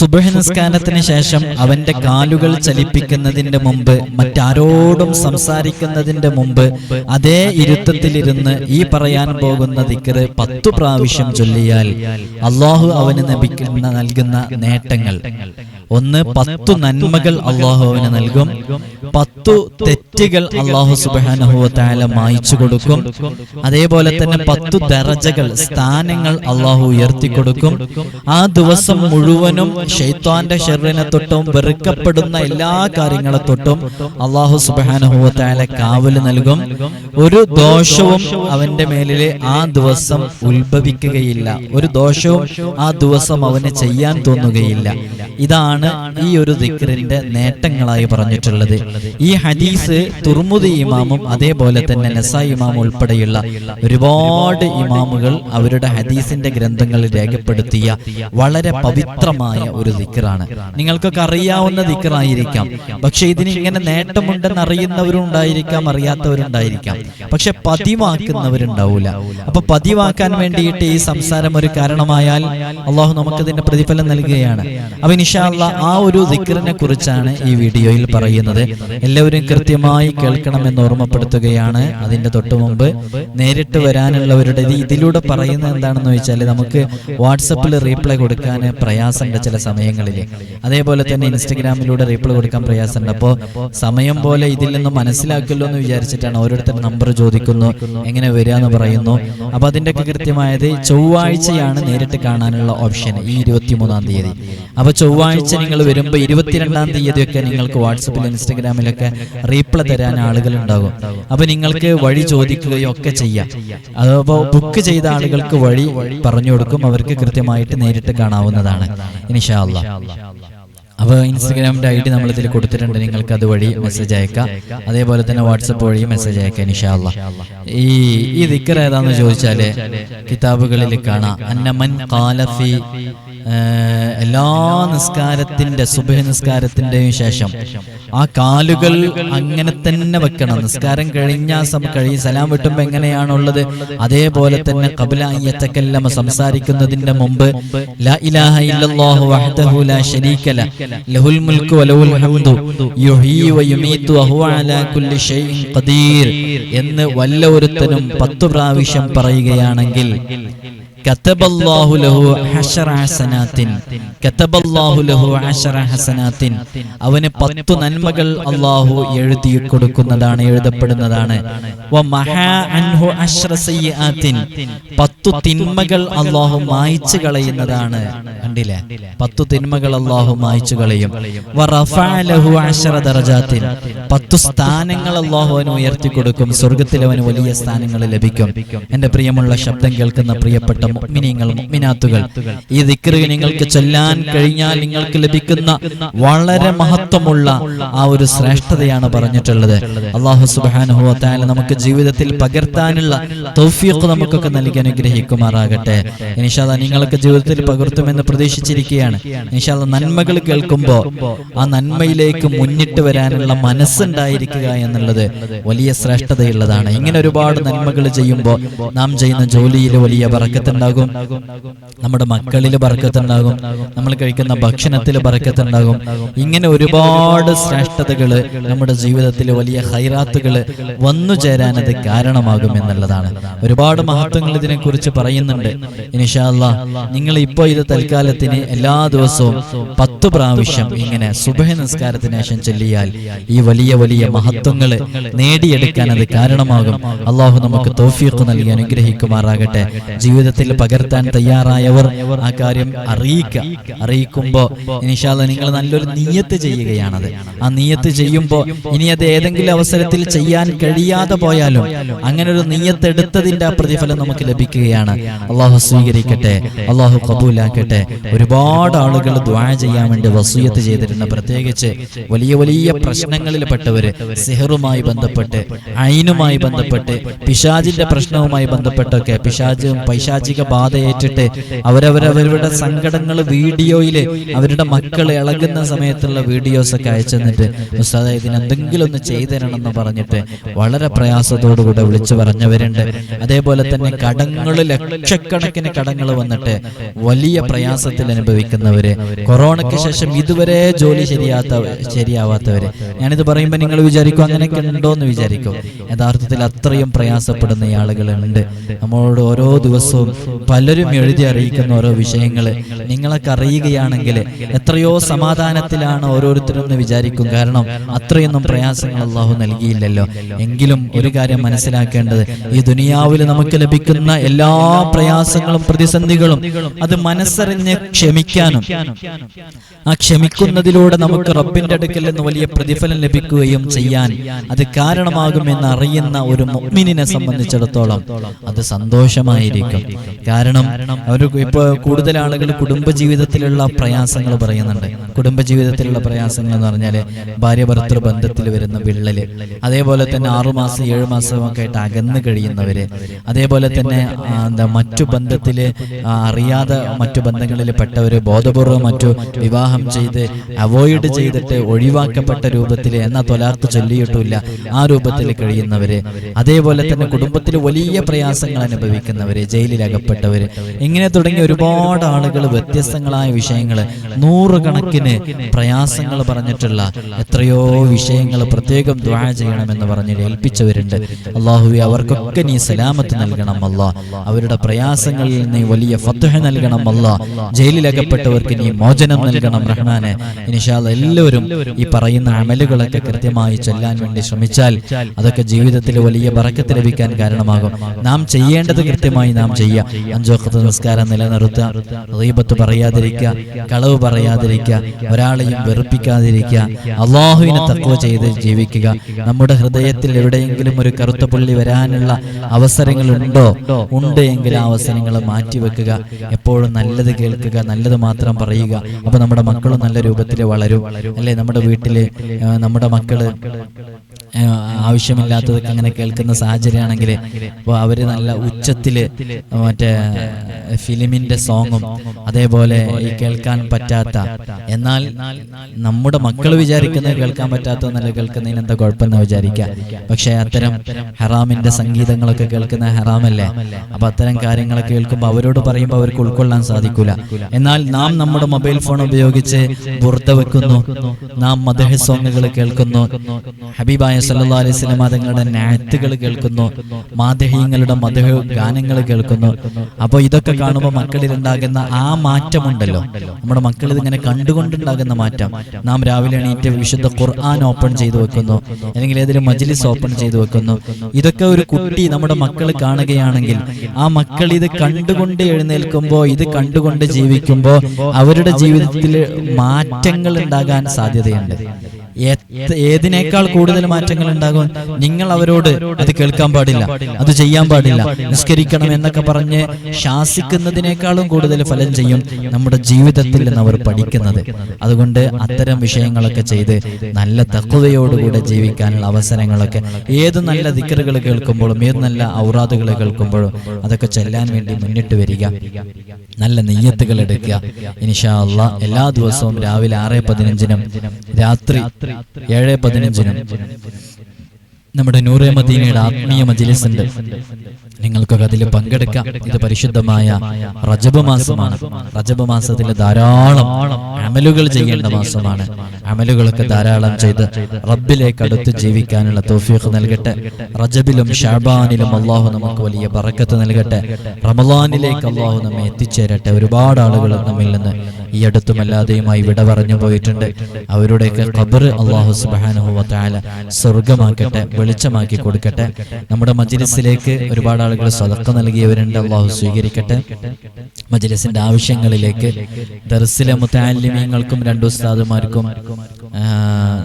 സുബഹ് നിസ്കാരത്തിന് ശേഷം അവന്റെ കാലുകൾ ചലിപ്പിക്കുന്നതിന്റെ മുമ്പ് മറ്റാരോടും സംസാരിക്കുന്നതിന്റെ മുമ്പ് അതേ ഇരുത്തത്തിലിരുന്ന് ഈ പറയാൻ പോകുന്ന ദിക്കറ് പത്തു പ്രാവശ്യം ചൊല്ലിയാൽ അള്ളാഹു അവന് ലഭിക്കുന്ന നൽകുന്ന നേട്ടങ്ങൾ. ഒന്ന് പത്തു നന്മകൾ അള്ളാഹുവിന് നൽകും. പത്തു തെറ്റുകൾ അള്ളാഹു സുബാനഹുല മായിച്ചു കൊടുക്കും. അതേപോലെ തന്നെ പത്തു ദറജകൾ സ്ഥാനങ്ങൾ അള്ളാഹു ഉയർത്തിക്കൊടുക്കും ആ ദിവസം മുഴുവനും ഷെയ്ത്താന്റെ ഷെറിനെ തൊട്ടും വെറുക്കപ്പെടുന്ന എല്ലാ കാര്യങ്ങളെ തൊട്ടും അള്ളാഹു സുബാനഹുല കാവൽ നൽകും. ഒരു ദോഷവും അവന്റെ മേലിൽ ആ ദിവസം ഉത്ഭവിക്കുകയില്ല. ഒരു ദോഷവും ആ ദിവസം അവന് ചെയ്യാൻ തോന്നുകയില്ല. ഇതാണ് ഈ ഒരു ദിക്റിന്റെ നേട്ടങ്ങളായി പറഞ്ഞിട്ടുള്ളത്. ഈ ഹദീസ് തുർമുദി ഇമാമും അതേപോലെ തന്നെ നസ ഇമാം ഉൾപ്പെടെയുള്ള ഒരുപാട് ഇമാമുകൾ അവരുടെ ഹദീസിന്റെ ഗ്രന്ഥങ്ങളിൽ രേഖപ്പെടുത്തിയ വളരെ പവിത്രമായ ഒരു ദിക്റാണ്. നിങ്ങൾക്കൊക്കെ അറിയാവുന്ന ദിക്റായിരിക്കാം. പക്ഷെ ഇതിന് ഇങ്ങനെ നേട്ടമുണ്ടെന്ന് അറിയുന്നവരുണ്ടായിരിക്കാം അറിയാത്തവരുണ്ടായിരിക്കാം പക്ഷെ പതിവാക്കുന്നവരുണ്ടാവൂല. അപ്പൊ പതിവാക്കാൻ വേണ്ടിയിട്ട് ഈ സംസാരം ഒരു കാരണമായാൽ അള്ളാഹു നമുക്കതിന്റെ പ്രതിഫലം നൽകുകയാണ്. അപ്പൊ നിഷാല്ല ആ ഒരു ദിക്റിനെ കുറിച്ചാണ് ഈ വീഡിയോയിൽ പറയുന്നത്. എല്ലാവരും കൃത്യമായി കേൾക്കണമെന്ന് ഓർമ്മപ്പെടുത്തുകയാണ്. അതിന്റെ തൊട്ടു മുമ്പ് നേരിട്ട് വരാനുള്ളവരുടെ ഇതിലൂടെ പറയുന്നത് എന്താണെന്ന് വെച്ചാൽ നമുക്ക് വാട്സപ്പിൽ റീപ്ലൈ കൊടുക്കാൻ പ്രയാസമുണ്ട് ചില സമയങ്ങളിൽ. അതേപോലെ തന്നെ ഇൻസ്റ്റഗ്രാമിലൂടെ റീപ്ലൈ കൊടുക്കാൻ പ്രയാസമുണ്ട്. അപ്പോൾ സമയം പോലെ ഇതിൽ നിന്ന് മനസ്സിലാക്കല്ലോ എന്ന് വിചാരിച്ചിട്ടാണ് ഓരോരുത്തർ നമ്പർ ചോദിക്കുന്നു എങ്ങനെ വരിക എന്ന് പറയുന്നു. അപ്പൊ അതിന്റെയൊക്കെ കൃത്യമായത് ചൊവ്വാഴ്ചയാണ് നേരിട്ട് കാണാനുള്ള ഓപ്ഷൻ ഈ ഇരുപത്തിമൂന്നാം തീയതി. അപ്പൊ ചൊവ്വാഴ്ച നിങ്ങൾ വരുമ്പോൾ ഇരുപത്തിരണ്ടാം തീയതിയൊക്കെ നിങ്ങൾക്ക് വാട്സപ്പിൽ ഇൻസ്റ്റഗ്രാമിലൊക്കെ റീപ്ലൈ തരാൻ ആളുകൾ ഉണ്ടാകും അപ്പൊ നിങ്ങൾക്ക് വഴി ചോദിക്കുകയോ ഒക്കെ ചെയ്യാം. അതപ്പോ ബുക്ക് ചെയ്ത ആളുകൾക്ക് വഴി പറഞ്ഞു കൊടുക്കും. അവർക്ക് കൃത്യമായിട്ട് നേരിട്ട് കാണാവുന്നതാണ്. ഇൻഷാ അള്ളാഹ് അപ്പോൾ ഇൻസ്റ്റഗ്രാമിന്റെ ഐ ഡി നമ്മളിതിൽ കൊടുത്തിട്ടുണ്ട്. നിങ്ങൾക്ക് അതുവഴി മെസ്സേജ് അയക്കാം. അതേപോലെ തന്നെ വാട്സപ്പ് വഴി മെസ്സേജ് അയക്കാം നിഷാല്ല ഈ ഈ ദിക്കർ ഏതാന്ന് ചോദിച്ചാൽ കിതാബുകളിൽ കാണാം. അന്നമൻ കാലഫി എല്ലാ നിസ്കാരത്തിന്റെ സുബഹ നിസ്കാരത്തിന്റെയും ശേഷം ആ കാലുകൾ അങ്ങനെ തന്നെ വെക്കണം. നിസ്കാരം കഴിഞ്ഞ കഴി സലാം വിട്ടുമ്പോ എങ്ങനെയാണുള്ളത്? അതേപോലെ തന്നെ കബിലായത്തക്കല്ലമ സംസാരിക്കുന്നതിന്റെ മുമ്പ് ലാ ഇലാഹ ഇല്ലല്ലാഹു ലാ ശരീക ലഹുൽ വലഹുൽ ഹംദു അലാ കുല്ലി ഷൈഇൻ ഖദീർ എന്ന് വല്ല ഒരുത്തനും പത്തു പ്രാവശ്യം പറയുകയാണെങ്കിൽ അവന് പത്തു നന്മകൾ അള്ളാഹു എഴുതി കൊടുക്കുന്നതാണ് എഴുതപ്പെടുന്നതാണ്. പത്തു തിന്മകൾ അള്ളാഹു മായിച്ചു കളയുന്നതാണ്. കണ്ടില്ലേ? പത്തു തിന്മകൾ അള്ളാഹു മായ്ച്ചു കളയും. പത്തു സ്ഥാനങ്ങൾ അള്ളാഹു അവന് ഉയർത്തി കൊടുക്കും സ്വർഗത്തിൽ അവന് വലിയ സ്ഥാനങ്ങൾ ലഭിക്കും. എന്റെ പ്രിയമുള്ള ശബ്ദം കേൾക്കുന്ന പ്രിയപ്പെട്ട മിനിങ്ങൾ മുഅ്മിനാത്തുകൾ ഈ ദിക്റ് നിങ്ങൾക്ക് ചൊല്ലാൻ കഴിഞ്ഞാൽ നിങ്ങൾക്ക് ലഭിക്കുന്ന വളരെ മഹത്വമുള്ള ആ ഒരു ശ്രേഷ്ഠതയാണ് പറഞ്ഞിട്ടുള്ളത്. അള്ളാഹു തആല നമുക്ക് ജീവിതത്തിൽ പകർത്താനുള്ള തൗഫീഖ് നമുക്കൊക്കെ നൽകി അനുഗ്രഹിക്കുമാറാകട്ടെ. നിഷാദ നിങ്ങൾക്ക് ജീവിതത്തിൽ പകർത്തുമെന്ന് പ്രതീക്ഷിച്ചിരിക്കുകയാണ് ഇൻഷാല്ലാ നന്മകൾ കേൾക്കുമ്പോൾ ആ നന്മയിലേക്ക് മുന്നിട്ട് വരാനുള്ള മനസ്സുണ്ടായിരിക്കുക എന്നുള്ളത് വലിയ ശ്രേഷ്ഠതയുള്ളതാണ്. ഇങ്ങനെ ഒരുപാട് നന്മകൾ ചെയ്യുമ്പോൾ നാം ചെയ്യുന്ന ജോലിയിൽ വലിയ ബറക്കത്തുണ്ടാകും നമ്മുടെ മക്കളിൽ ബറക്കത്തുണ്ടാകും നമ്മൾ കഴിക്കുന്ന ഭക്ഷണത്തിൽ ബറക്കത്തുണ്ടാകും ഇങ്ങനെ ഒരുപാട് ശ്രേഷ്ഠതകൾ നമ്മുടെ ജീവിതത്തിൽ വലിയ ഹൈറാത്തുകൾ വന്നു ചേരാൻ അത് കാരണമാകും എന്നുള്ളതാണ്. ഒരുപാട് മഹത്വങ്ങൾ ഇതിനെക്കുറിച്ച് പറയുന്നുണ്ട്. ഇനിഷാല്ല നിങ്ങൾ ഇപ്പോൾ ഇത് തൽക്കാലത്തിന് എല്ലാ ദിവസവും പത്ത് പ്രാവശ്യം ഇങ്ങനെ സുബഹ നിസ്കാരത്തിന് ശേഷം ചൊല്ലിയാൽ ഈ വലിയ വലിയ മഹത്വങ്ങൾ നേടിയെടുക്കാൻ അത് കാരണമാകും. അള്ളാഹു നമുക്ക് തോഫീഖ് നൽകി അനുഗ്രഹിക്കുമാറാകട്ടെ. ജീവിതത്തിൽ പകർത്താൻ തയ്യാറായവർ ആ കാര്യം അറിയിക്കുക അറിയിക്കുമ്പോൾ ഇനിഷാല്ല നിങ്ങൾ നല്ലൊരു നീയത്ത് ചെയ്യുകയാണത്. ആ നീയത്ത് ചെയ്യുമ്പോൾ ഇനി അത് ഏതെങ്കിലും അവസരത്തിൽ ചെയ്യാൻ കഴിയാതെ പോയാലും അങ്ങനെ ഒരു നീയത്ത് എടുത്തതിന്റെ ആ പ്രതിഫലം നമുക്ക് ലഭിക്കുകയാണ്. അള്ളാഹു സ്വീകരിക്കട്ടെ. അള്ളാഹു കബൂലാക്കട്ടെ. ഒരുപാട് ആളുകൾ ദ്വാ ചെയ്യാൻ വേണ്ടി വസൂയത്ത് ചെയ്തിരുന്ന പ്രത്യേകിച്ച് വലിയ വലിയ വലിയ പ്രശ്നങ്ങളിൽ പെട്ടവര് സിഹറുമായി ബന്ധപ്പെട്ട് അയിനുമായി ബന്ധപ്പെട്ട് പിശാജിന്റെ പ്രശ്നവുമായി ബന്ധപ്പെട്ടൊക്കെ പിശാജും പൈശാചിക ബാധയേറ്റിട്ട് അവരവരവരുടെ സങ്കടങ്ങൾ വീഡിയോയിൽ അവരുടെ മക്കൾ ഇളകുന്ന സമയത്തുള്ള വീഡിയോസ് ഒക്കെ അയച്ചു തന്നിട്ട് ഇതിനെന്തെങ്കിലും ഒന്ന് ചെയ്തു തരണമെന്ന് പറഞ്ഞിട്ട് വളരെ പ്രയാസത്തോടുകൂടെ വിളിച്ചു പറഞ്ഞവരുണ്ട്. അതേപോലെ തന്നെ കടങ്ങൾ ലക്ഷക്കണക്കിന് കടങ്ങൾ വന്നിട്ട് വലിയ പ്രയാസത്തിൽ അനുഭവിക്കുന്നവര് കൊറോണയ്ക്ക് ശേഷം ഇതുവരെ ജോലി ശരിയാത്ത ശരിയാവാത്തവര് ഞാനിത് പറയുമ്പോൾ നിങ്ങൾ വിചാരിക്കും അങ്ങനെയൊക്കെ ഉണ്ടോ എന്ന് വിചാരിക്കും. യഥാർത്ഥത്തിൽ അത്രയും പ്രയാസപ്പെടുന്ന ആളുകളുണ്ട്. നമ്മളോട് ഓരോ ദിവസവും പലരും എഴുതി അറിയിക്കുന്ന ഓരോ വിഷയങ്ങൾ നിങ്ങളൊക്കെ അറിയുകയാണെങ്കിൽ എത്രയോ സമാധാനത്തിലാണ് ഓരോരുത്തരും എന്ന് വിചാരിക്കും. കാരണം അത്രയൊന്നും പ്രയാസങ്ങൾ അള്ളാഹു നൽകിയില്ലല്ലോ. എങ്കിലും ഒരു കാര്യം മനസ്സിലാക്കേണ്ടത് ഈ ദുനിയാവിൽ നമുക്ക് ലഭിക്കുന്ന എല്ലാ പ്രയാസങ്ങളും പ്രതിസന്ധികളും അത് മനസ്സറിഞ്ഞ് ക്ഷമിക്കാനും. ആ ക്ഷമിക്കുന്നതിലൂടെ നമുക്ക് റബ്ബിന്റെ അടുക്കൽ നിന്ന് വലിയ പ്രതിഫലം ലഭിക്കുകയും ചെയ്യാൻ അത് കാരണമാകുമെന്ന് അറിയുന്ന ഒരു മുഅ്മിനിനെ സംബന്ധിച്ചിടത്തോളം അത് സന്തോഷമായിരിക്കും. കാരണം അവർ ഇപ്പോൾ കൂടുതൽ ആളുകൾ കുടുംബജീവിതത്തിലുള്ള പ്രയാസങ്ങൾ പറയുന്നുണ്ട്. കുടുംബജീവിതത്തിലുള്ള പ്രയാസങ്ങൾ എന്ന് പറഞ്ഞാൽ ഭാര്യ ഭർത്തൃ ബന്ധത്തിൽ വരുന്ന വിള്ളൽ അതേപോലെ തന്നെ ആറുമാസം ഏഴു മാസമൊക്കെ ആയിട്ട് അകന്ന് കഴിയുന്നവര് അതേപോലെ തന്നെ എന്താ മറ്റു ബന്ധത്തിൽ അറിയാതെ മറ്റു ബന്ധങ്ങളിൽ പെട്ടവര് ബോധപൂർവം മറ്റു വിവാഹം ചെയ്ത് അവോയ്ഡ് ചെയ്തിട്ട് ഒഴിവാക്കപ്പെട്ട രൂപത്തിൽ എന്നാ തൊലാത്ത് ചൊല്ലിയിട്ടില്ല ആ രൂപത്തിൽ കഴിയുന്നവര് അതേപോലെ തന്നെ കുടുംബത്തിൽ വലിയ പ്രയാസങ്ങൾ അനുഭവിക്കുന്നവര് ജയിലിൽ അകപ്പെട്ടവര് ഇങ്ങനെ തുടങ്ങിയ ഒരുപാട് ആളുകൾ വ്യത്യസ്തങ്ങളായ വിഷയങ്ങൾ നൂറുകണക്കിന് പ്രയാസങ്ങൾ പറഞ്ഞിട്ടുള്ള എത്രയോ വിഷയങ്ങൾ പ്രത്യേകം ദ്വാഴ ചെയ്യണമെന്ന് പറഞ്ഞ് ഏൽപ്പിച്ചവരുണ്ട്. അള്ളാഹുവെ അവർക്കൊക്കെ നീ സലാമത്ത് നൽകണം അല്ല. അവരുടെ പ്രയാസങ്ങളിൽ നീ വലിയ ഫത്തുഹ നൽകണം അല്ല. ജയിലിലകപ്പെട്ടവർക്ക് നീ മോചനം നൽകണം റഹ്മാനെ. ഇനിഷാൽ എല്ലാവരും ഈ പറയുന്ന അമലുകളൊക്കെ കൃത്യമായി ചൊല്ലാൻ വേണ്ടി ശ്രമിച്ചാൽ അതൊക്കെ ജീവിതത്തിൽ വലിയ ബറക്കത്ത് ലഭിക്കാൻ കാരണമാകും. നാം ചെയ്യേണ്ടത് കൃത്യമായി നാം ചെയ്യുക. അഞ്ചോക്കത്ത് നിസ്കാരം നിലനിർത്തുക. റീബത്ത് പറയാതിരിക്കുക. കളവ് പറയാതിരിക്കുക. ഒരാളെയും വെറുപ്പിക്കാതിരിക്കുക. അള്ളാഹുവിനെ തക്കുവ ചെയ്ത് ജീവിക്കുക. നമ്മുടെ ഹൃദയത്തിൽ എവിടെയെങ്കിലും ഒരു കറുത്ത പുള്ളി വരാനുള്ള അവസരങ്ങൾ ഉണ്ടോ ഉണ്ട് എങ്കിൽ ആ അവസരങ്ങൾ മാറ്റിവെക്കുക എപ്പോഴും നല്ലത് കേൾക്കുക. നല്ലത് മാത്രം പറയുക. അപ്പൊ നമ്മുടെ മക്കളും നല്ല രൂപത്തിൽ വളരും. അല്ലെ? നമ്മുടെ വീട്ടിൽ നമ്മുടെ മക്കൾ. ആവശ്യമില്ലാത്തതൊക്കെ അങ്ങനെ കേൾക്കുന്ന സാഹചര്യമാണെങ്കിൽ അപ്പോൾ അവർ നല്ല ഉച്ചത്തിൽ മറ്റേ ഫിലിമിന്റെ സോങ്ങും അതേപോലെ ഈ കേൾക്കാൻ പറ്റാത്ത എന്നാൽ നമ്മുടെ മക്കൾ വിചാരിക്കുന്നത് കേൾക്കാൻ പറ്റാത്ത നല്ല കേൾക്കുന്നതിന് എന്താ കുഴപ്പമെന്ന് വിചാരിക്കുക. പക്ഷേ അത്തരം ഹറാമിന്റെ സംഗീതങ്ങളൊക്കെ കേൾക്കുന്ന ഹറാമല്ലേ? അപ്പം അത്തരം കാര്യങ്ങളൊക്കെ കേൾക്കുമ്പോൾ അവരോട് പറയുമ്പോൾ അവർക്ക് ഉൾക്കൊള്ളാൻ സാധിക്കില്ല എന്നാൽ നാം നമ്മുടെ മൊബൈൽ ഫോൺ ഉപയോഗിച്ച് ബുർദ വെക്കുന്നു നാം മദഹ സോങ്ങുകൾ കേൾക്കുന്നു. ഹബീബായ സല്ലാ അലൈഹി സ്വലം തങ്ങളുടെ നാത്തുകൾ കേൾക്കുന്നു മാധഹീങ്ങളുടെ മധു ഗാനങ്ങൾ കേൾക്കുന്നു. അപ്പോൾ ഇതൊക്കെ കാണുമ്പോൾ മക്കളിൽ ഉണ്ടാകുന്ന ആ മാറ്റമുണ്ടല്ലോ. നമ്മുടെ മക്കൾ ഇതിങ്ങനെ കണ്ടുകൊണ്ടുണ്ടാകുന്ന മാറ്റം. നാം രാവിലെ എണീറ്റ് വിശുദ്ധ ഖുർആൻ ഓപ്പൺ ചെയ്തു വെക്കുന്നു. അല്ലെങ്കിൽ ഏതെങ്കിലും മജ്ലിസ് ഓപ്പൺ ചെയ്തു വെക്കുന്നു. ഇതൊക്കെ ഒരു കുട്ടി നമ്മുടെ മക്കൾ കാണുകയാണെങ്കിൽ ആ മക്കൾ ഇത് കണ്ടുകൊണ്ട് എഴുന്നേൽക്കുമ്പോൾ ഇത് കണ്ടുകൊണ്ട് ജീവിക്കുമ്പോൾ അവരുടെ ജീവിതത്തിൽ മാറ്റങ്ങൾ ഉണ്ടാകാൻ സാധ്യതയുണ്ട്. ഏതിനേക്കാൾ കൂടുതൽ മാറ്റങ്ങൾ ഉണ്ടാകും? നിങ്ങൾ അവരോട് അത് കേൾക്കാൻ പാടില്ല അത് ചെയ്യാൻ പാടില്ല നിസ്കരിക്കണം എന്നൊക്കെ പറഞ്ഞ് ശാസിക്കുന്നതിനേക്കാളും കൂടുതൽ ഫലം ചെയ്യും നമ്മുടെ ജീവിതത്തിൽ നിന്ന് അവർ പഠിക്കുന്നത്. അതുകൊണ്ട് അത്തരം വിഷയങ്ങളൊക്കെ ചെയ്ത് നല്ല തക്കുതയോടുകൂടെ ജീവിക്കാനുള്ള അവസരങ്ങളൊക്കെ ഏത് നല്ല ദിക്കറുകൾ കേൾക്കുമ്പോഴും ഏത് നല്ല ഔറാദുകൾ കേൾക്കുമ്പോഴും അതൊക്കെ ചെല്ലാൻ വേണ്ടി മുന്നിട്ട് വരിക. നല്ല നെയ്യത്തുകൾ എടുക്കുക. ഇനിഷാ അള്ളാ എല്ലാ ദിവസവും രാവിലെ ആറ് പതിനഞ്ചിനും രാത്രി ഏഴ് പതിനഞ്ചിനും. നമ്മുടെ നൂറെ മദീനയുടെ ആത്മീയ മജിലിസ് നിങ്ങൾക്കൊക്കെ അതിൽ പങ്കെടുക്കാം. ഇത് പരിശുദ്ധമായ റജബ് മാസമാണ് റജബ് മാസത്തിൽ ധാരാളം അമലുകൾ ചെയ്യേണ്ട മാസമാണ്. അമലുകളൊക്കെ ധാരാളം ചെയ്ത് റബ്ബിലേക്ക് അടുത്ത് ജീവിക്കാനുള്ള തോഫീഖ് നൽകട്ടെ. റജബിലും ഷാബാനിലും അള്ളാഹു നമുക്ക് വലിയ ബറക്കത്ത് നൽകട്ടെ. റമലാനിലേക്ക് അള്ളാഹു നമ്മെ എത്തിച്ചേരട്ടെ. ഒരുപാട് ആളുകൾ നമ്മിൽ നിന്ന് ഈ അടുത്തുമല്ലാതെയുമായി വിട പറഞ്ഞു പോയിട്ടുണ്ട്. അവരുടെയൊക്കെ ഖബർ അള്ളാഹു സുബാനുഹു വത്താല സ്വർഗമാക്കട്ടെ വെളിച്ചമാക്കി കൊടുക്കട്ടെ. നമ്മുടെ മജ്ലിസിലേക്ക് ഒരുപാട് ആളുകൾ സ്വതക്ക നൽകിയവരുണ്ട്. അള്ളാഹു സ്വീകരിക്കട്ടെ. മജ്ലിസിന്റെ ആവശ്യങ്ങളിലേക്ക് ദർസിലെ മുത്താലിമ്യങ്ങൾക്കും രണ്ടു ഉസ്താദുമാർക്കും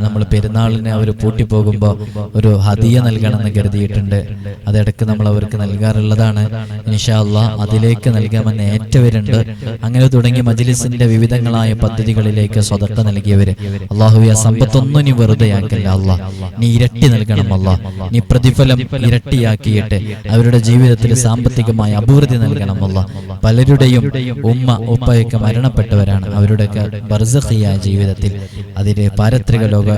നമ്മൾ പെരുന്നാളിന് അവർ പൂട്ടിപ്പോകുമ്പോൾ ഒരു ഹദിയ നൽകണമെന്ന് കരുതിയിട്ടുണ്ട്. അതിടക്ക് നമ്മൾ അവർക്ക് നൽകാറുള്ളതാണ്. ഇൻഷാ അള്ളാഹ് അതിലേക്ക് നൽകാമെന്ന് ഏറ്റവരുണ്ട്. അങ്ങനെ തുടങ്ങി മജിലിസിന്റെ വിവിധങ്ങളായ പദ്ധതികളിലേക്ക് സ്വതക്ക നൽകിയവര്. അള്ളാഹുവെ ആ സമ്പത്തൊന്നും നീ വെറുതെയാക്കല്ല അല്ല. നീ ഇരട്ടി നൽകണം അല്ല. നീ പ്രതിഫലം ഇരട്ടിയാക്കിയിട്ട് അവരുടെ ജീവിതത്തിൽ സാമ്പത്തികമായ അഭിവൃദ്ധി നൽകണം അല്ല. പലരുടെയും ഉമ്മ ഉപ്പയൊക്കെ മരണപ്പെട്ടവരാണ് അവരുടെയൊക്കെ ബർസഖിയായ ജീവിതത്തിൽ. അതിന് പാരത്രിക ലോക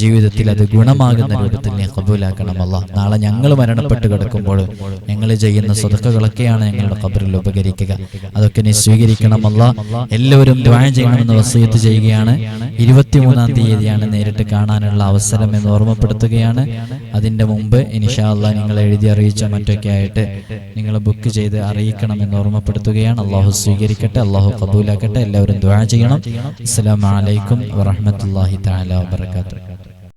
ജീവിതത്തിൽ അത് ഗുണമാകുന്ന രൂപത്തിൽ നീ കബൂലാക്കണം അല്ല നാളെ ഞങ്ങൾ മരണപ്പെട്ട് കിടക്കുമ്പോൾ ഞങ്ങൾ ചെയ്യുന്ന സ്വതക്കകളൊക്കെയാണ് ഞങ്ങളുടെ കബറിൽ ഉപകരിക്കുക. അതൊക്കെ നീ സ്വീകരിക്കണമല്ല എല്ലാവരും ദ്വാഴ ചെയ്യണമെന്ന് വസീത്ത് ചെയ്യുകയാണ്. ഇരുപത്തിമൂന്നാം തീയതിയാണ് നേരിട്ട് കാണാനുള്ള അവസരം എന്ന് ഓർമ്മപ്പെടുത്തുകയാണ്. അതിന്റെ മുമ്പ് ഇനിഷാല്ല നിങ്ങൾ എഴുതി അറിയിച്ച മറ്റൊക്കെ ആയിട്ട് നിങ്ങൾ ബുക്ക് ചെയ്ത് അറിയിക്കണമെന്ന് ഓർമ്മപ്പെടുത്തുകയാണ്. അള്ളാഹു സ്വീകരിക്കട്ടെ അള്ളാഹു കബൂലാക്കട്ടെ എല്ലാവരും ദ്വാഴ ചെയ്യണം. അസ്സലാമു അലൈക്കും വറഹ്മത്തുള്ളാഹി തആല വബറകാതുഹു.